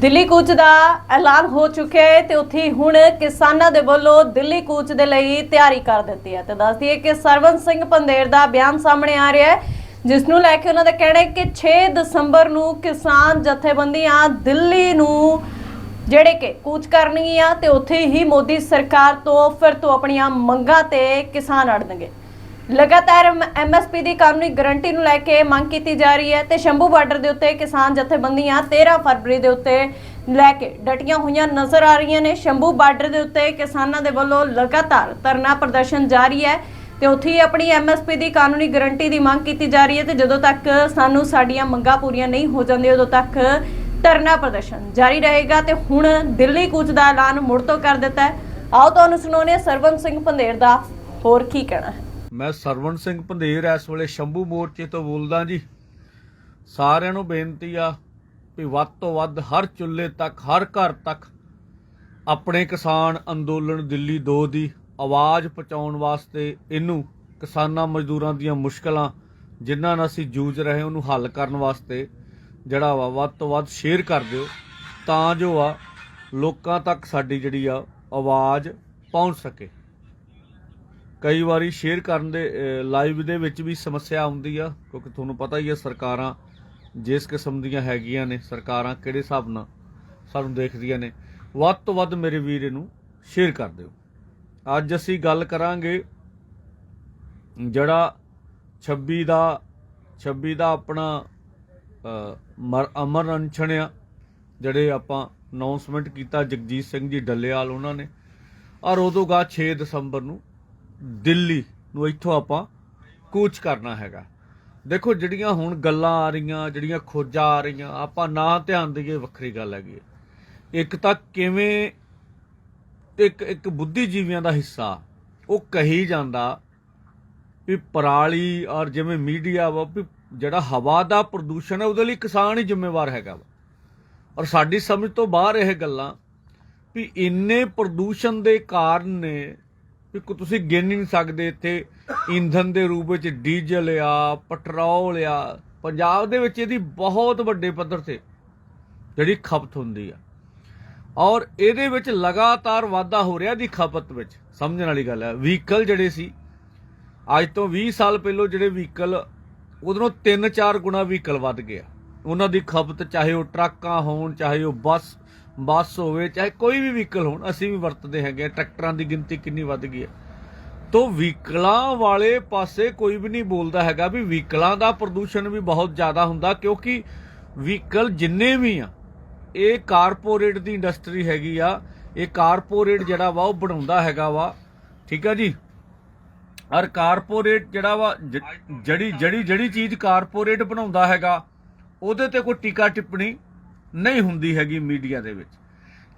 ਦਿੱਲੀ ਕੂਚ ਦਾ ਐਲਾਨ ਹੋ ਚੁੱਕਿਆ ਹੈ ਤੇ ਉੱਥੇ ਹੁਣ ਕਿਸਾਨਾਂ ਦੇ ਵੱਲੋਂ ਦਿੱਲੀ ਕੂਚ ਦੇ ਲਈ ਤਿਆਰੀ ਕਰ ਦਿੱਤੀ ਹੈ। ਤੇ ਦੱਸ ਦਈਏ ਕਿ ਸਰਵਨ ਸਿੰਘ ਪੰਦੇਰ ਦਾ ਬਿਆਨ ਸਾਹਮਣੇ ਆ ਰਿਹਾ ਹੈ, ਜਿਸ ਨੂੰ ਲੈ ਕੇ ਉਹਨਾਂ ਦਾ ਕਹਿਣਾ ਹੈ ਕਿ 6 ਦਸੰਬਰ ਨੂੰ ਕਿਸਾਨ ਜਥੇਬੰਦੀਆਂ ਦਿੱਲੀ ਨੂੰ ਜਿਹੜੇ ਕਿ ਕੂਚ ਕਰਨਗੀਆਂ ਤੇ ਉੱਥੇ ਹੀ ਮੋਦੀ ਸਰਕਾਰ ਤੋਂ ਫਿਰ ਤੋਂ ਆਪਣੀਆਂ ਮੰਗਾਂ ਤੇ ਕਿਸਾਨ ਅੜਨਗੇ। ਲਗਾਤਾਰ ਐਮਐਸਪੀ ਦੀ ਕਾਨੂੰਨੀ ਗਾਰੰਟੀ ਨੂੰ ਲੈ ਕੇ ਮੰਗ ਕੀਤੀ ਜਾ ਰਹੀ ਹੈ ਤੇ ਸ਼ੰਭੂ ਬਾਰਡਰ ਦੇ ਉੱਤੇ ਕਿਸਾਨ ਜਥੇਬੰਦੀਆਂ 13 ਫਰਵਰੀ ਦੇ ਉੱਤੇ ਲੈ ਕੇ ਡਟੀਆਂ ਹੋਈਆਂ ਨਜ਼ਰ ਆ ਰਹੀਆਂ ਨੇ। ਸ਼ੰਭੂ ਬਾਰਡਰ ਦੇ ਉੱਤੇ ਕਿਸਾਨਾਂ ਦੇ ਵੱਲੋਂ ਲਗਾਤਾਰ ਧਰਨਾ ਪ੍ਰਦਰਸ਼ਨ ਜਾਰੀ ਹੈ ਤੇ ਉੱਥੇ ਹੀ ਆਪਣੀ ਐਮਐਸਪੀ ਦੀ ਕਾਨੂੰਨੀ ਗਾਰੰਟੀ ਦੀ ਮੰਗ ਕੀਤੀ ਜਾ ਰਹੀ ਹੈ ਤੇ ਜਦੋਂ ਤੱਕ ਸਾਨੂੰ ਸਾਡੀਆਂ ਮੰਗਾਂ ਪੂਰੀਆਂ ਨਹੀਂ ਹੋ ਜਾਂਦੀਆਂ, ਉਦੋਂ ਤੱਕ ਧਰਨਾ ਪ੍ਰਦਰਸ਼ਨ ਜਾਰੀ ਰਹੇਗਾ ਤੇ ਹੁਣ ਦਿੱਲੀ ਕੂਚ ਦਾ ਐਲਾਨ ਮੁੜ ਤੋਂ ਕਰ ਦਿੱਤਾ ਹੈ। ਆਓ ਤੁਹਾਨੂੰ ਸੁਣਾਉਂਦੇ ਹਾਂ ਸਰਵਨ ਸਿੰਘ ਪੰਦੇਰ ਦਾ ਹੋਰ ਕੀ ਕਹਿਣਾ ਹੈ। ਮੈਂ ਸਰਵਣ ਸਿੰਘ ਪੰਧੇਰ ਇਸ ਵੇਲੇ ਸ਼ੰਭੂ ਮੋਰਚੇ ਤੋਂ ਬੋਲਦਾ ਜੀ। ਸਾਰਿਆਂ ਨੂੰ ਬੇਨਤੀ ਆ ਵੀ ਵੱਧ ਤੋਂ ਵੱਧ ਹਰ ਚੁੱਲ੍ਹੇ ਤੱਕ, ਹਰ ਘਰ ਤੱਕ ਆਪਣੇ ਕਿਸਾਨ ਅੰਦੋਲਨ ਦਿੱਲੀ 2 ਦੀ ਆਵਾਜ਼ ਪਹੁੰਚਾਉਣ ਵਾਸਤੇ ਇਹਨੂੰ ਕਿਸਾਨਾਂ ਮਜ਼ਦੂਰਾਂ ਦੀਆਂ ਮੁਸ਼ਕਲਾਂ ਜਿਨ੍ਹਾਂ ਨਾਲ ਅਸੀਂ ਜੂਝ ਰਹੇ ਉਹਨੂੰ ਹੱਲ ਕਰਨ ਵਾਸਤੇ ਜਿਹੜਾ ਵਾ ਵੱਧ ਤੋਂ ਵੱਧ ਸ਼ੇਅਰ ਕਰ ਦਿਓ ਤਾਂ ਜੋ ਆ ਲੋਕਾਂ ਤੱਕ ਸਾਡੀ ਜਿਹੜੀ ਆ ਆਵਾਜ਼ ਪਹੁੰਚ ਸਕੇ। ਕਈ ਵਾਰੀ ਸ਼ੇਅਰ ਕਰਨ ਦੇ ਲਾਈਵ ਦੇ ਵਿੱਚ ਵੀ ਸਮੱਸਿਆ ਆਉਂਦੀ ਆ ਕਿਉਂਕਿ ਤੁਹਾਨੂੰ ਪਤਾ ਹੀ ਆ ਸਰਕਾਰਾਂ ਜਿਸ ਕਿਸਮ ਦੀਆਂ ਹੈਗੀਆਂ ਨੇ ਸਰਕਾਰਾਂ ਕਿਹੜੇ ਹਿਸਾਬ ਨਾਲ ਸਾਨੂੰ ਦੇਖਦੀਆਂ ਨੇ ਵੱਧ ਤੋਂ ਵੱਧ ਮੇਰੇ ਵੀਰ ਨੂੰ ਸ਼ੇਅਰ ਕਰ ਦਿਓ। ਅੱਜ ਅਸੀਂ ਗੱਲ ਕਰਾਂਗੇ ਜਿਹੜਾ 26 ਦਾ 26 ਦਾ ਆਪਣਾ ਅ, ਮਰ ਅਮਰ ਅਨਸ਼ਨ ਆ ਜਿਹੜੇ ਆਪਾਂ ਅਨਾਉਂਸਮੈਂਟ ਕੀਤਾ ਜਗਜੀਤ ਸਿੰਘ ਜੀ ਡੱਲੇਵਾਲ ਉਹਨਾਂ ਨੇ ਔਰ ਉਦੋਂ ਗਾ 6 ਦਸੰਬਰ ਨੂੰ ਦਿੱਲੀ ਨੂੰ ਇੱਥੋਂ ਆਪਾਂ ਕੂਚ ਕਰਨਾ ਹੈਗਾ ਦੇਖੋ, ਜਿਹੜੀਆਂ ਹੁਣ ਗੱਲਾਂ ਆ ਰਹੀਆਂ, ਜਿਹੜੀਆਂ ਖੋਜਾਂ ਆ ਰਹੀਆਂ, ਆਪਾਂ ਨਾ ਧਿਆਨ ਦੇਈਏ, ਵੱਖਰੀ ਗੱਲ ਹੈਗੀ ਹੈ। ਇੱਕ ਤਾਂ ਕਿਵੇਂ ਇੱਕ ਇੱਕ ਬੁੱਧੀਜੀਵੀਆਂ ਦਾ ਹਿੱਸਾ, ਉਹ ਕਹੀ ਜਾਂਦਾ ਵੀ ਪਰਾਲੀ ਔਰ ਜਿਵੇਂ ਮੀਡੀਆ ਵਾ, ਵੀ ਜਿਹੜਾ ਹਵਾ ਦਾ ਪ੍ਰਦੂਸ਼ਣ ਹੈ, ਉਹਦੇ ਲਈ ਕਿਸਾਨ ਹੀ ਜ਼ਿੰਮੇਵਾਰ ਹੈਗਾ ਵਾ ਔਰ ਸਾਡੀ ਸਮਝ ਤੋਂ ਬਾਹਰ ਇਹ ਗੱਲਾਂ ਵੀ ਇੰਨੇ ਪ੍ਰਦੂਸ਼ਣ ਦੇ ਕਾਰਨ ਨੇ ਕੋ ਤੁਸੀਂ ਗਿਣ ਨਹੀਂ ਸਕਦੇ ਇੱਥੇ। ਈਂਧਨ ਦੇ ਰੂਪ ਵਿੱਚ ਡੀਜ਼ਲ ਆ, ਪੈਟਰੋਲ ਆ। ਪੰਜਾਬ ਦੇ ਵਿੱਚ ਇਹਦੀ ਬਹੁਤ ਵੱਡੇ ਪੱਧਰ ਤੇ ਜਿਹੜੀ ਖਪਤ ਹੁੰਦੀ ਆ। ਔਰ ਇਹਦੇ ਵਿੱਚ ਲਗਾਤਾਰ ਵਾਧਾ ਹੋ ਰਿਹਾ ਦੀ ਖਪਤ ਵਿੱਚ। ਸਮਝਣ ਵਾਲੀ ਗੱਲ ਹੈ ਵਹੀਕਲ ਜਿਹੜੇ ਸੀ, ਅੱਜ ਤੋਂ 20 ਸਾਲ ਪਹਿਲਾਂ ਜਿਹੜੇ ਵਹੀਕਲ ਉਧਰੋਂ 3-4 ਗੁਣਾ ਵਹੀਕਲ ਵੱਧ ਗਿਆ। ਉਹਨਾਂ ਦੀ ਖਪਤ ਚਾਹੇ ਉਹ ਟਰੱਕਾਂ ਹੋਣ, ਚਾਹੇ ਉਹ ਬੱਸ ਬੱਸ ਹੋਵੇ, ਚਾਹੇ ਕੋਈ ਵੀ ਵਹੀਕਲ ਹੋਣ, ਅਸੀਂ ਵੀ ਵਰਤਦੇ ਹੈਗੇ ਟਰੈਕਟਰਾਂ ਦੀ ਗਿਣਤੀ ਕਿੰਨੀ ਵੱਧ ਗਈ ਹੈ। ਤੋ ਵਹੀਕਲਾਂ ਵਾਲੇ ਪਾਸੇ ਕੋਈ ਵੀ ਨਹੀਂ ਬੋਲਦਾ ਹੈਗਾ ਵੀ ਵਹੀਕਲਾਂ ਦਾ ਪ੍ਰਦੂਸ਼ਣ ਵੀ ਬਹੁਤ ਜ਼ਿਆਦਾ ਹੁੰਦਾ, ਕਿਉਂਕਿ ਵਹੀਕਲ ਜਿੰਨੇ ਵੀ ਆ, ਇਹ ਕਾਰਪੋਰੇਟ ਦੀ ਇੰਡਸਟਰੀ ਹੈਗੀ ਆ, ਇਹ ਕਾਰਪੋਰੇਟ ਜਿਹੜਾ ਵਾ ਉਹ ਬਣਾਉਂਦਾ ਹੈਗਾ ਵਾ, ਠੀਕ ਆ ਜੀ? ਔਰ ਕਾਰਪੋਰੇਟ ਜਿਹੜਾ ਵਾ ਜਿਹੜੀ ਜਿਹੜੀ ਜਿਹੜੀ ਚੀਜ਼ ਕਾਰਪੋਰੇਟ ਬਣਾਉਂਦਾ ਹੈਗਾ, ਉਹਦੇ ਤੇ ਕੋਈ ਟੀਕਾ ਟਿੱਪਣੀ ਨਹੀਂ ਹੁੰਦੀ ਹੈਗੀ ਮੀਡੀਆ ਦੇ ਵਿੱਚ।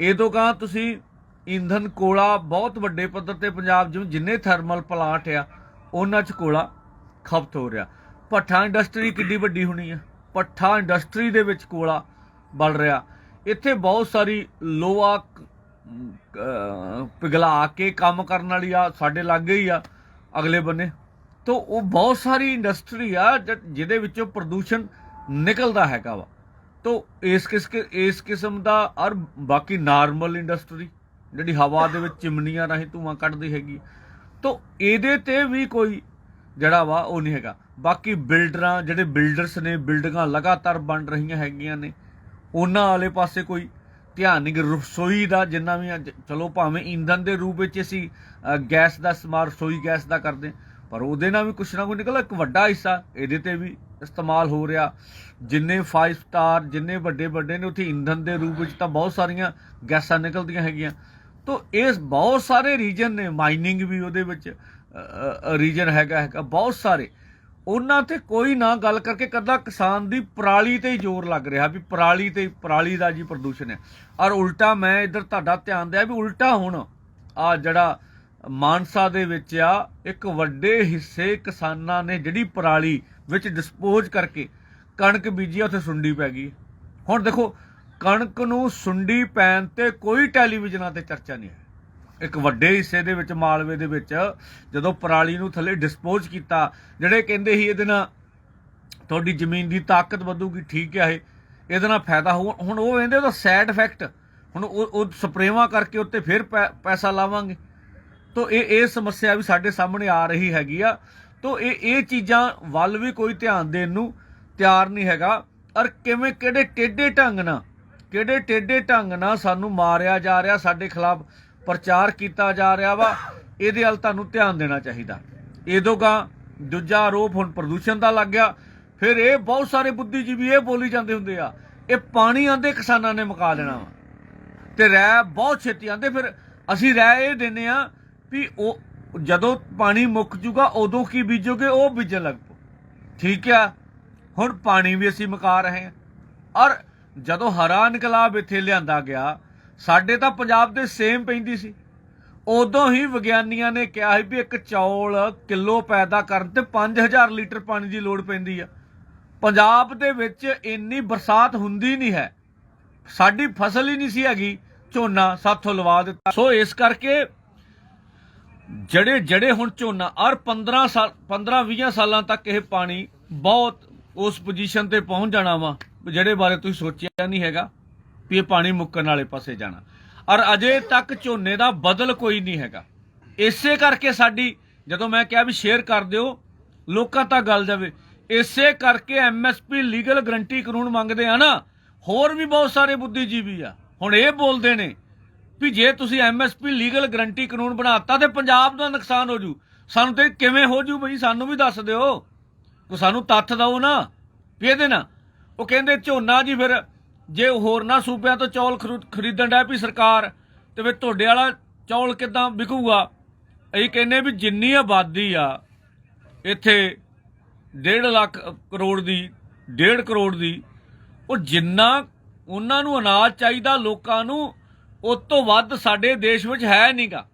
ਇਹ ਤੋਂ ਕਹਾਂ ਤੁਸੀਂ ਇੰਧਨ ਕੋਲਾ ਬਹੁਤ ਵੱਡੇ ਪੱਧਰ ਤੇ ਪੰਜਾਬ ਜਿਵੇਂ ਜਿੰਨੇ ਥਰਮਲ ਪਲਾਂਟ ਆ, ਉਹਨਾਂ 'ਚ ਕੋਲਾ ਖਪਤ ਹੋ ਰਿਹਾ। ਭੱਠਾ ਇੰਡਸਟਰੀ ਕਿੱਡੀ ਵੱਡੀ ਹੋਣੀ ਆ। ਭੱਠਾ ਇੰਡਸਟਰੀ ਦੇ ਵਿੱਚ ਕੋਲਾ ਬਲ ਰਿਹਾ। ਇੱਥੇ ਬਹੁਤ ਸਾਰੀ ਲੋਹਾ ਪਿਘਲਾ ਕੇ ਕੰਮ ਕਰਨ ਵਾਲੀ ਆ, ਸਾਡੇ ਲਾਗੇ ਹੀ ਆ, ਅਗਲੇ ਬੰਨੇ। ਤੋਂ ਉਹ ਬਹੁਤ ਸਾਰੀ ਇੰਡਸਟਰੀ ਆ, ਜ- ਜਿਹਦੇ ਵਿੱਚੋਂ ਪ੍ਰਦੂਸ਼ਣ ਨਿਕਲਦਾ ਹੈਗਾ ਵਾ। ਤੋਂ ਇਸ ਕਿਸ ਇਸ ਕਿਸਮ ਦਾ ਔਰ ਬਾਕੀ ਨਾਰਮਲ ਇੰਡਸਟਰੀ ਜਿਹੜੀ ਹਵਾ ਦੇ ਵਿੱਚ ਚਿਮਨੀਆਂ ਰਾਹੀਂ ਧੂਆਂ ਕੱਢਦੀ ਹੈਗੀ ਤੋਂ ਇਹਦੇ ਤੇ ਵੀ ਕੋਈ ਜਿਹੜਾ ਵਾ ਉਹ ਨਹੀਂ ਹੈਗਾ। ਬਾਕੀ ਬਿਲਡਰਾਂ, ਜਿਹੜੇ ਬਿਲਡਰਸ ਨੇ, ਬਿਲਡਿੰਗਾਂ ਲਗਾਤਾਰ ਬਣ ਰਹੀਆਂ ਹੈਗੀਆਂ ਨੇ, ਉਹਨਾਂ ਵਾਲੇ ਪਾਸੇ ਕੋਈ ਧਿਆਨ ਨਹੀਂ ਕਿ ਰਸੋਈ ਦਾ ਜਿੰਨਾ ਵੀ ਅੱਜ- ਚਲੋ ਭਾਵੇਂ ਈਂਧਨ ਦੇ ਰੂਪ ਵਿੱਚ ਅਸੀਂ ਗੈਸ ਦਾ ਇਸਤੇਮਾਲ ਰਸੋਈ ਗੈਸ ਦਾ ਕਰਦੇ ਪਰ ਉਹਦੇ ਨਾਲ ਵੀ ਕੁਛ ਨਾ ਕੁਛ ਨਿਕਲਦਾ, ਇੱਕ ਵੱਡਾ ਹਿੱਸਾ ਇਹਦੇ ਤੇ ਵੀ ਇਸਤੇਮਾਲ ਹੋ ਰਿਹਾ। ਜਿੰਨੇ 5 ਸਟਾਰ ਜਿੰਨੇ ਵੱਡੇ ਵੱਡੇ ਨੇ, ਉੱਥੇ ਈਂਧਨ ਦੇ ਰੂਪ ਵਿੱਚ ਤਾਂ ਬਹੁਤ ਸਾਰੀਆਂ ਗੈਸਾਂ ਨਿਕਲਦੀਆਂ ਹੈਗੀਆਂ। ਤੋਂ ਇਸ ਬਹੁਤ ਸਾਰੇ ਰੀਜਨ ਨੇ ਮਾਈਨਿੰਗ ਵੀ ਉਹਦੇ ਵਿੱਚ ਰੀਜਨ ਹੈਗਾ ਹੈਗਾ, ਬਹੁਤ ਸਾਰੇ। ਉਹਨਾਂ ਤੇ ਕੋਈ ਨਾ ਗੱਲ ਕਰਕੇ ਕਦਾ ਕਿਸਾਨ ਦੀ ਪਰਾਲੀ ਤੇ ਹੀ ਜ਼ੋਰ ਲੱਗ ਰਿਹਾ ਵੀ ਪਰਾਲੀ ਤੇ, ਪਰਾਲੀ ਦਾ ਜੀ ਪ੍ਰਦੂਸ਼ਣ ਹੈ। ਔਰ ਉਲਟਾ ਮੈਂ ਇੱਧਰ ਤੁਹਾਡਾ ਧਿਆਨ ਦਿਆ ਵੀ ਉਲਟਾ ਹੁਣ ਆ ਜਿਹੜਾ ਮਾਨਸਾ ਦੇ ਵਿੱਚ ਆ ਇੱਕ ਵੱਡੇ ਹਿੱਸੇ ਕਿਸਾਨਾਂ ਨੇ ਜਿਹੜੀ ਪਰਾਲੀ ਵਿੱਚ ਡਿਸਪੋਜ਼ ਕਰਕੇ ਕਣਕ ਬੀਜੀ ਆ, ਉੱਥੇ ਸੁੰਡੀ ਪੈ ਗਈ। ਹੁਣ ਦੇਖੋ ਕਣਕ ਨੂੰ ਸੁੰਡੀ ਪੈਣ ਤੇ ਕੋਈ ਟੈਲੀਵਿਜ਼ਨਾਂ ਤੇ ਚਰਚਾ ਨਹੀਂ ਹੈ। ਇੱਕ ਵੱਡੇ ਹਿੱਸੇ ਦੇ ਵਿੱਚ ਮਾਲਵੇ ਦੇ ਵਿੱਚ ਜਦੋਂ ਪਰਾਲੀ ਨੂੰ ਥੱਲੇ ਡਿਸਪੋਜ਼ ਕੀਤਾ ਜਿਹੜੇ ਕਹਿੰਦੇ ਸੀ ਇਹਦੇ ਨਾਲ ਤੁਹਾਡੀ ਜ਼ਮੀਨ ਦੀ ਤਾਕਤ ਵਧੂਗੀ ਠੀਕ ਹੈ ਇਹ ਇਹਦੇ ਨਾਲ ਫਾਇਦਾ ਹੋ ਹੁਣ ਉਹ ਕਹਿੰਦੇ ਉਹਦਾ ਸਾਈਡ ਇਫੈਕਟ ਹੁਣ ਉਹ ਉਹ ਸਪਰੇਵਾਂ ਕਰਕੇ ਉੱਤੇ ਫਿਰ ਪੈ- ਪੈਸਾ ਲਾਵਾਂਗੇ। ਤੋ ਇਹ ਇਹ ਸਮੱਸਿਆ ਵੀ ਸਾਡੇ ਸਾਹਮਣੇ ਆ ਰਹੀ ਹੈਗੀ ਆ। ਤੋ ਇਹ ਇਹ ਚੀਜ਼ਾਂ ਵੱਲ ਵੀ ਕੋਈ ਧਿਆਨ ਦੇਣ ਨੂੰ ਤਿਆਰ ਨਹੀਂ ਹੈਗਾ। ਔਰ ਕਿਵੇਂ ਕਿਹੜੇ ਟੇਢੇ ਢੰਗ ਨਾਲ, ਕਿਹੜੇ ਟੇਢੇ ਢੰਗ ਨਾਲ ਸਾਨੂੰ ਮਾਰਿਆ ਜਾ ਰਿਹਾ, ਸਾਡੇ ਖਿਲਾਫ ਪ੍ਰਚਾਰ ਕੀਤਾ ਜਾ ਰਿਹਾ ਵਾ, ਇਹਦੇ ਵੱਲ ਤੁਹਾਨੂੰ ਧਿਆਨ ਦੇਣਾ ਚਾਹੀਦਾ। ਇਹਦੋਗਾ ਦੂਜਾ ਆਰੋਪ ਹੁਣ ਪ੍ਰਦੂਸ਼ਣ ਦਾ ਲੱਗ ਗਿਆ। ਫਿਰ ਇਹ ਬਹੁਤ ਸਾਰੇ ਬੁੱਧੀਜੀਵੀ ਇਹ ਬੋਲੀ ਜਾਂਦੇ ਹੁੰਦੇ ਆ, ਇਹ ਪਾਣੀ ਆਂਦੇ ਕਿਸਾਨਾਂ ਨੇ ਮੁਕਾ ਲੈਣਾ ਵਾ। ਤੇ ਰਹਿ ਬਹੁਤ ਛੇਤੀ ਆਂਦੇ ਫਿਰ ਅਸੀਂ ਰਹਿ ਇਹ ਦਿੰਨੇ ਆ ਵੀ ਉਹ ਜਦੋਂ ਪਾਣੀ ਮੁੱਕ ਜੂਗਾ, ਉਦੋਂ ਕੀ ਬੀਜੋਗੇ? ਉਹ ਬੀਜਣ ਲੱਗ ਪੋ ਠੀਕ ਆ? ਹੁਣ ਪਾਣੀ ਵੀ ਅਸੀਂ ਮੁਕਾ ਰਹੇ ਹਾਂ। ਔਰ ਜਦੋਂ ਹਰਾ ਇਨਕਲਾਬ ਇੱਥੇ ਲਿਆਂਦਾ ਗਿਆ, ਸਾਡੇ ਤਾਂ ਪੰਜਾਬ ਦੇ ਸੇਮ ਪੈਂਦੀ ਸੀ। ਉਦੋਂ ਹੀ ਵਿਗਿਆਨੀਆਂ ਨੇ ਕਿਹਾ ਸੀ ਵੀ ਇੱਕ ਚੌਲ ਕਿਲੋ ਪੈਦਾ ਕਰਨ ਤੇ 5000 ਲੀਟਰ ਪਾਣੀ ਦੀ ਲੋੜ ਪੈਂਦੀ ਆ। ਪੰਜਾਬ ਦੇ ਵਿੱਚ ਇੰਨੀ ਬਰਸਾਤ ਹੁੰਦੀ ਨਹੀਂ ਹੈ। ਸਾਡੀ ਫਸਲ ਹੀ ਨਹੀਂ ਸੀ ਹੈਗੀ। ਝੋਨਾ ਸਾਥੋਂ ਲਵਾ ਦਿੱਤਾ। ਸੋ ਇਸ ਕਰਕੇ ਜਿਹੜੇ ਜਿਹੜੇ ਹੁਣ ਝੋਨਾ ਔਰ 15 ਸਾਲ 15 20 ਸਾਲਾਂ ਤੱਕ ਇਹ ਪਾਣੀ ਬਹੁਤ ਉਸ ਪੋਜੀਸ਼ਨ ਤੇ ਪਹੁੰਚ ਜਾਣਾ ਵਾ, ਜਿਹੜੇ ਬਾਰੇ ਤੁਸੀਂ ਸੋਚਿਆ ਨਹੀਂ ਹੈਗਾ ਵੀ ਇਹ ਪਾਣੀ ਮੁੱਕਣ ਵਾਲੇ ਪਾਸੇ ਜਾਣਾ। ਔਰ ਅਜੇ ਤੱਕ ਝੋਨੇ ਦਾ ਬਦਲ ਕੋਈ ਨਹੀਂ ਹੈਗਾ। ਇਸੇ ਕਰਕੇ ਸਾਡੀ, ਜਦੋਂ ਮੈਂ ਕਿਹਾ ਵੀ ਸ਼ੇਅਰ ਕਰ ਦਿਓ, ਲੋਕਾਂ ਤੱਕ ਗੱਲ ਜਾਵੇ, ਇਸੇ ਕਰਕੇ ਐਮਐਸਪੀ ਲੀਗਲ ਗਰੰਟੀ ਕਾਨੂੰਨ ਮੰਗਦੇ ਆ ਨਾ, ਹੋਰ ਵੀ ਬਹੁਤ ਸਾਰੇ ਬੁੱਧੀਜੀਵੀ ਆ। ਹੁਣ ਇਹ ਬੋਲਦੇ ਨੇ ਵੀ ਜੇ ਤੁਸੀਂ ਐਮਐਸਪੀ ਲੀਗਲ ਗਰੰਟੀ ਕਾਨੂੰਨ ਬਣਾਤਾ ਤੇ ਪੰਜਾਬ ਦਾ ਨੁਕਸਾਨ ਹੋ ਜੂ। ਸਾਨੂੰ ਤੇ ਕਿਵੇਂ ਹੋ ਜੂ ਬਈ? ਸਾਨੂੰ ਵੀ ਦੱਸ ਦਿਓ। ਕੋ ਸਾਨੂੰ ਤੱਥ ਦਿਓ ਨਾ, ਵੀ ਇਹਦੇ ਨਾ ਉਹ ਕਹਿੰਦੇ ਝੋਨਾ ਜੀ ਫਿਰ ਜੇ ਹੋਰਨਾਂ ਸੂਬਿਆਂ ਤੋਂ ਚੌਲ ਖਰੂ- ਖਰੀਦਣ ਡੈ ਵੀ ਸਰਕਾਰ, ਤੇ ਫਿਰ ਤੁਹਾਡੇ ਵਾਲਾ ਚੌਲ ਕਿਦਾਂ ਵਿਕੂਗਾ? ਅਸੀਂ ਕਹਿੰਨੇ ਵੀ ਜਿੰਨੀ ਆਬਾਦੀ ਆ, ਇੱਥੇ 1.5 ਲੱਖ ਕਰੋੜ ਦੀ 1.5 ਕਰੋੜ ਦੀ, ਉਹ ਜਿੰਨਾ ਉਹਨਾਂ ਨੂੰ ਅਨਾਜ ਚਾਹੀਦਾ ਲੋਕਾਂ ਨੂੰ ਉਸ ਤੋਂ ਵੱਧ ਸਾਡੇ ਦੇਸ਼ ਵਿੱਚ ਹੈ ਨਹੀਂਗਾ